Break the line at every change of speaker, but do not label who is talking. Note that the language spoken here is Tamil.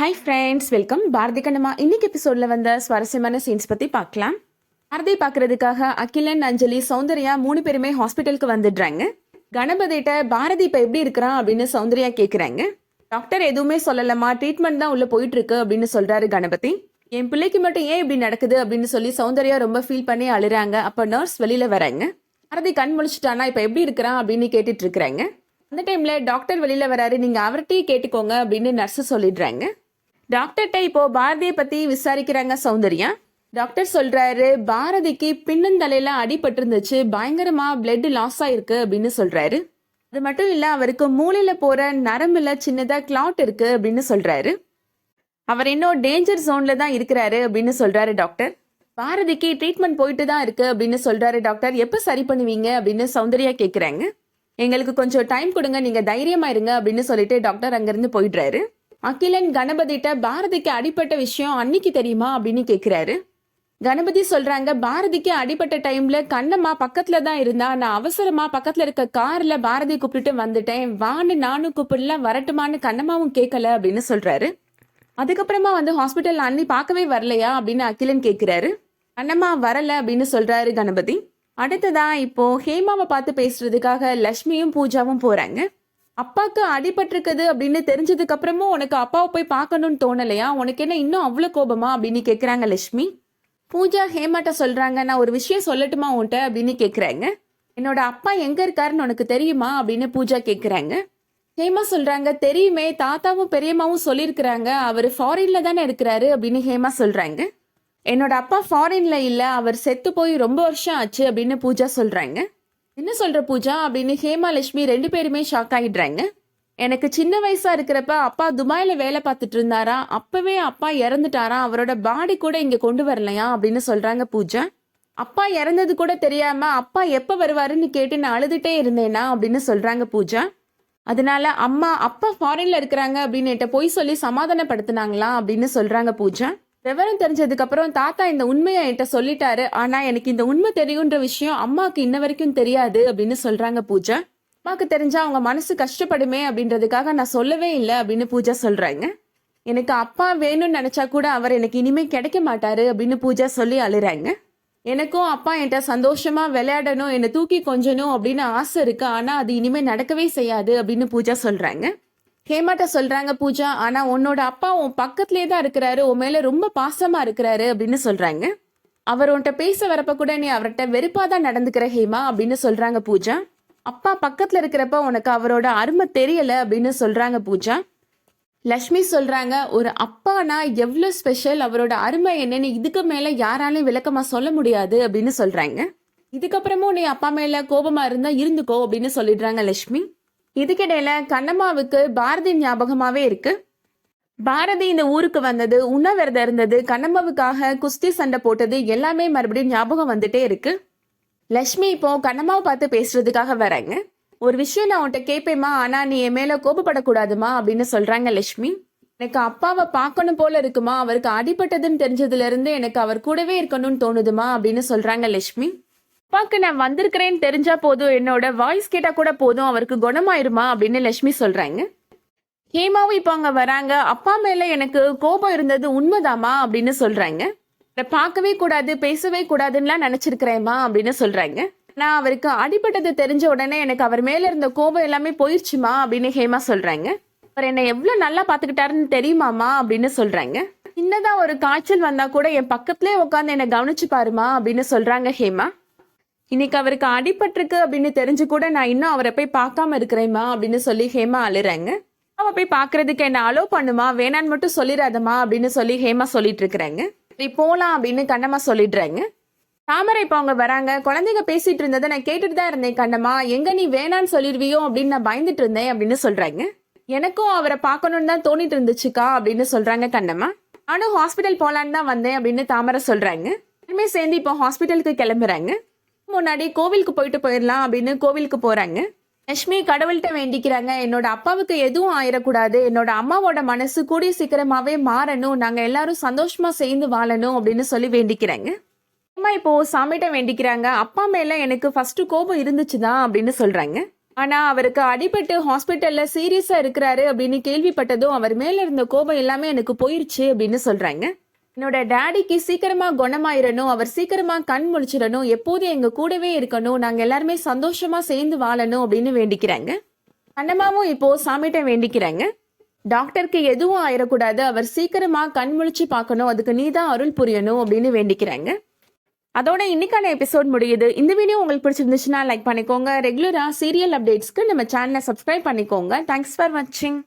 Hi friends welcome Bharathi Kannamma இன்னைக்கு எபிசோட்ல வந்த சுவாரஸ்யமான சீன்ஸ் பத்தி பார்க்கலாம். பாரதி பார்க்கறதுக்காக அகிலன் அஞ்சலி சௌந்தர்யா மூணு பேருமே ஹாஸ்பிட்டலுக்கு வந்துடுறாங்க. கணபதிட்ட பாரதி இப்போ எப்படி இருக்கிறான் அப்படின்னு சௌந்தர்யா கேட்குறாங்க டாக்டர் எதுவுமே சொல்லலம்மா. ட்ரீட்மெண்ட் தான் உள்ள போயிட்டு இருக்கு அப்படின்னு சொல்றாரு கணபதி. என் பிள்ளைக்கு மட்டும் ஏன் இப்படி நடக்குது அப்படின்னு சொல்லி சௌந்தர்யா ரொம்ப ஃபீல் பண்ணி அழுறாங்க. அப்போ நர்ஸ் வெளியில வராங்க. பாரதி கண் முழிச்சிட்டானா இப்போ எப்படி இருக்கிறான் அப்படின்னு கேட்டுட்டு இருக்கிறாங்க. அந்த டைம்ல டாக்டர் வெளியில வராரு. நீங்க அவர்கிட்டயே கேட்டுக்கோங்க அப்படின்னு நர்ஸ் சொல்லிடுறாங்க. டாக்டர்கிட்ட இப்போ பாரதியை பத்தி விசாரிக்கிறாங்க சௌந்தர்யா. டாக்டர் சொல்றாரு பாரதிக்கு பின்னந்தலையில அடிபட்டிருந்துச்சு பயங்கரமா பிளட் லாஸ் ஆயிருக்கு அப்படின்னு சொல்றாரு. அது மட்டும் இல்ல அவருக்கு மூளையில போற நரம்புல சின்னதா கிளாட் இருக்கு அப்படின்னு சொல்றாரு. அவர் இன்னும் டேஞ்சர் ஜோன்ல தான் இருக்கிறாரு அப்படின்னு சொல்றாரு டாக்டர். பாரதிக்கு ட்ரீட்மெண்ட் போயிட்டு தான் இருக்கு அப்படின்னு சொல்றாரு டாக்டர். எப்ப சரி பண்ணுவீங்க அப்படின்னு சௌந்தர்யா கேக்குறாங்க. எங்களுக்கு கொஞ்சம் டைம் கொடுங்க நீங்க தைரியமா இருங்க அப்படின்னு சொல்லிட்டு டாக்டர் அங்கிருந்து போயிடுறாரு. அகிலன் கணபதிட்ட பாரதிக்கு அடிப்பட்ட விஷயம் அன்னைக்கு தெரியுமா அப்படின்னு கேட்குறாரு கணபதி சொல்றாங்க பாரதிக்கு அடிப்பட்ட டைம்ல கண்ணம்மா பக்கத்துல தான் இருந்தா நான் அவசரமா பக்கத்துல இருக்க கார்ல பாரதி கூப்பிட்டுட்டு வந்துட்டேன். வான்னு நானும் கூப்பிடல வரட்டுமான்னு கண்ணம்மாவும் கேட்கல அப்படின்னு சொல்றாரு. அதுக்கப்புறமா வந்து ஹாஸ்பிட்டல் அண்ணி பார்க்கவே வரலையா அப்படின்னு அகிலன் கேட்கிறாரு அண்ணம்மா வரல அப்படின்னு சொல்றாரு கணபதி. அடுத்ததா இப்போ ஹேமாவை பார்த்து பேசுறதுக்காக லக்ஷ்மியும் பூஜாவும் போறாங்க. அப்பாக்கு அடிபட்டிருக்குது அப்படின்னு தெரிஞ்சதுக்கு அப்புறமும் உனக்கு அப்பாவை போய் பார்க்கணும்னு தோணலையா? உனக்கு என்ன இன்னும் அவ்வளோ கோபமா அப்படின்னு கேட்குறாங்க லக்ஷ்மி பூஜா ஹேமாட்ட சொல்றாங்க நான் ஒரு விஷயம் சொல்லட்டுமா உன்ட்ட அப்படின்னு கேட்குறாங்க என்னோட அப்பா எங்க இருக்காருன்னு உனக்கு தெரியுமா? அப்படின்னு பூஜா கேட்குறாங்க ஹேமா சொல்றாங்க தெரியுமே தாத்தாவும் பெரியம்மாவும் சொல்லியிருக்கிறாங்க அவர் ஃபாரின்ல தானே இருக்கிறாரு அப்படின்னு ஹேமா சொல்றாங்க. என்னோட அப்பா ஃபாரின்ல இல்லை அவர் செத்து போய் ரொம்ப வருஷம் ஆச்சு அப்படின்னு பூஜா சொல்றாங்க. என்ன சொல்ற பூஜா அப்படின்னு ஹேமா லட்சுமி ரெண்டு பேருமே ஷாக் ஆகிடுறாங்க எனக்கு சின்ன வயசா இருக்கிறப்ப அப்பா துபாயில வேலை பார்த்துட்டு இருந்தாரா? அப்பவே அப்பா இறந்துட்டாரா? அவரோட பாடி கூட இங்க கொண்டு வரலையா? அப்படின்னு சொல்றாங்க பூஜா. அப்பா இறந்தது கூட தெரியாம அப்பா எப்ப வருவாருன்னு கேட்டு நான் அழுதுட்டே இருந்தேனா? அப்படின்னு சொல்றாங்க பூஜா. அதனால அம்மா அப்பா ஃபாரின்ல இருக்கிறாங்க அப்படின்னு என்கிட்ட போய் சொல்லி சமாதானப்படுத்தினாங்களா? அப்படின்னு சொல்றாங்க பூஜா. விவரம் தெரிஞ்சதுக்கு அப்புறம் தாத்தா இந்த உண்மையை என்கிட்ட சொல்லிட்டாரு. ஆனா எனக்கு இந்த உண்மை தெரியுன்ற விஷயம் அம்மாவுக்கு இன்ன வரைக்கும் தெரியாது அப்படின்னு சொல்றாங்க பூஜா. அம்மாவுக்கு தெரிஞ்சா அவங்க மனசு கஷ்டப்படுமே அப்படின்றதுக்காக நான் சொல்லவே இல்லை அப்படின்னு பூஜா சொல்றாங்க. எனக்கு அப்பா வேணும்னு நினைச்சா கூட அவர் எனக்கு இனிமே கிடைக்க மாட்டாரு அப்படின்னு பூஜா சொல்லி அழுறாங்க. எனக்கும் அப்பா என்கிட்ட சந்தோஷமா விளையாடணும் என்னை தூக்கி கொஞ்சணும் அப்படின்னு ஆசை இருக்கு. ஆனா அது இனிமே நடக்கவே செய்யாது அப்படின்னு பூஜா சொல்றாங்க. ஹேமாட்ட சொல்றாங்க பூஜா ஆனா உன்னோட அப்பா உன் பக்கத்திலே தான் இருக்கிறாரு உன் மேல ரொம்ப பாசமா இருக்கிறாரு அப்படின்னு சொல்றாங்க. அவர் உன்கிட்ட பேச வரப்ப கூட நீ அவர்கிட்ட வெறுப்பா தான் நடந்துக்கிற ஹேமா அப்படின்னு சொல்றாங்க பூஜா. அப்பா பக்கத்துல இருக்கிறப்ப உனக்கு அவரோட அருமை தெரியல அப்படின்னு சொல்றாங்க பூஜா. லக்ஷ்மி சொல்றாங்க ஒரு அப்பானா எவ்வளோ ஸ்பெஷல் அவரோட அருமை என்னன்னு இதுக்கு மேல யாராலையும் விளக்கமா சொல்ல முடியாது அப்படின்னு சொல்றாங்க. இதுக்கப்புறமும் நீ அப்பா மேல கோபமா இருந்தா இருந்துக்கோ அப்படின்னு சொல்லிடுறாங்க லக்ஷ்மி. இதுக்கிடையில கண்ணம்மாவுக்கு பாரதி ஞாபகமாவே இருக்கு. பாரதி இந்த ஊருக்கு வந்தது உண்ணவிரதம் இருந்தது கண்ணம்மாவுக்காக குஸ்தி சண்டை போட்டது எல்லாமே மறுபடியும் ஞாபகம் வந்துட்டே இருக்கு. லக்ஷ்மி இப்போ கண்ணம்மாவை பார்த்து பேசுறதுக்காக வராங்க. ஒரு விஷயம் நான் உன்கிட்ட கேட்பேம்மா ஆனா நீ என் மேல கோபப்படக்கூடாதுமா அப்படின்னு சொல்றாங்க லக்ஷ்மி எனக்கு அப்பாவை பார்க்கணும் போல இருக்குமா அவருக்கு அடிபட்டதுன்னு தெரிஞ்சதுல இருந்து எனக்கு அவர் கூடவே இருக்கணும்னு தோணுதுமா அப்படின்னு சொல்றாங்க லக்ஷ்மி அப்பாக்கு நான் வந்திருக்கிறேன்னு தெரிஞ்சா போதும். என்னோட வாய்ஸ் கேட்டா கூட போதும். அவருக்கு குணமாயிருமா அப்படின்னு லக்ஷ்மி சொல்றாங்க. ஹேமாவும் இப்போ அங்க வராங்க. அப்பா மேல எனக்கு கோபம் இருந்தது உண்மைதாமா அப்படின்னு சொல்றாங்க. பார்க்கவே கூடாது பேசவே கூடாதுன்னுலாம் நினைச்சிருக்கிறேம்மா அப்படின்னு சொல்றாங்க. நான் அவருக்கு அடிபட்டது தெரிஞ்ச உடனே எனக்கு அவர் மேல இருந்த கோபம் எல்லாமே போயிருச்சுமா அப்படின்னு ஹேமா சொல்றாங்க. அவர் என்னை எவ்வளவு நல்லா பாத்துக்கிட்டாருன்னு தெரியுமாமா அப்படின்னு சொல்றாங்க. சின்னதா ஒரு காய்ச்சல் வந்தா கூட என் பக்கத்துலயே உட்காந்து என்னை கவனிச்சு பாருமா அப்படின்னு சொல்றாங்க ஹேமா. இன்னைக்கு அவருக்கு அடிபட்டிருக்கு அப்படின்னு தெரிஞ்சு கூட நான் இன்னும் அவரை போய் பார்க்காம இருக்கிறேம்மா அப்படின்னு சொல்லி ஹேமா அழுறாங்க. அவ போய் பார்க்கறதுக்கு என்ன அலோ பண்ணுமா? வேணான்னு மட்டும் சொல்லிடாதம்மா அப்படின்னு சொல்லி ஹேமா சொல்லிட்டு இருக்கிறாங்க. நீ போலாம் அப்படின்னு கண்ணம்மா சொல்லிடுறாங்க. தாமரை இப்போ அவங்க வராங்க. குழந்தைங்க பேசிட்டு இருந்ததை நான் கேட்டுட்டு தான் இருந்தேன் கண்ணம்மா. எங்க நீ வேணான்னு சொல்லிடுவியோ அப்படின்னு நான் பயந்துட்டு இருந்தேன் அப்படின்னு சொல்றாங்க. எனக்கும் அவரை பார்க்கணும்னு தான் தோணிட்டு இருந்துச்சுக்கா அப்படின்னு சொல்றாங்க கண்ணம்மா. நானும் ஹாஸ்பிட்டல் போலான்னு தான் வந்தேன் அப்படின்னு தாமரை சொல்றாங்க. எல்லாருமே சேர்ந்து இப்போ ஹாஸ்பிட்டலுக்கு கிளம்புறாங்க. முன்னாடி கோவிலுக்கு போயிட்டு போயிடலாம் அப்படின்னு கோவிலுக்கு போறாங்க. லட்சுமி கடவுள்கிட்ட வேண்டிக்கிறாங்க. என்னோட அப்பாவுக்கு எதுவும் ஆயிடக்கூடாது என்னோட அம்மாவோட மனசு கூடிய சீக்கிரமாவே மாறணும். நாங்க எல்லாரும் சந்தோஷமா சேர்ந்து வாழணும் அப்படின்னு சொல்லி வேண்டிக்கிறாங்க. அம்மா இப்போ சாமிகிட்ட வேண்டிக்கிறாங்க. அப்பா மேல எனக்கு ஃபர்ஸ்ட் கோபம் இருந்துச்சுதான் அப்படின்னு சொல்றாங்க. ஆனா அவருக்கு அடிபட்டு ஹாஸ்பிட்டல்ல சீரியஸா இருக்கிறாரு அப்படின்னு கேள்விப்பட்டதும் அவர் மேல இருந்த கோபம் எல்லாமே எனக்கு போயிருச்சு அப்படின்னு சொல்றாங்க. என்னோட டேடிக்கு சீக்கிரமா குணமாயிரணும் அவர் சீக்கிரமா கண் முழிச்சிடணும் எப்போதும் எங்க கூடவே இருக்கணும் நாங்க எல்லாருமே சந்தோஷமா சேர்ந்து வாழணும் அப்படின்னு வேண்டிக்கிறாங்க. அண்ணமாவும் இப்போ சாமிகிட்ட வேண்டிக்கிறாங்க. டாக்டருக்கு எதுவும் ஆயிடக்கூடாது அவர் சீக்கிரமா கண் முழிச்சு பார்க்கணும் அதுக்கு நீதான் அருள் புரியணும் அப்படின்னு வேண்டிக்கிறாங்க. அதோட இன்னைக்கான எபிசோட் முடியுது. இந்த வீடியோ உங்களுக்கு பிடிச்சிருந்துச்சுன்னா லைக் பண்ணிக்கோங்க. ரெகுலரா சீரியல் அப்டேட்ஸ்க்கு நம்ம சேனலை சப்ஸ்கிரைப் பண்ணிக்கோங்க. தேங்க்ஸ் ஃபார் வாட்சிங்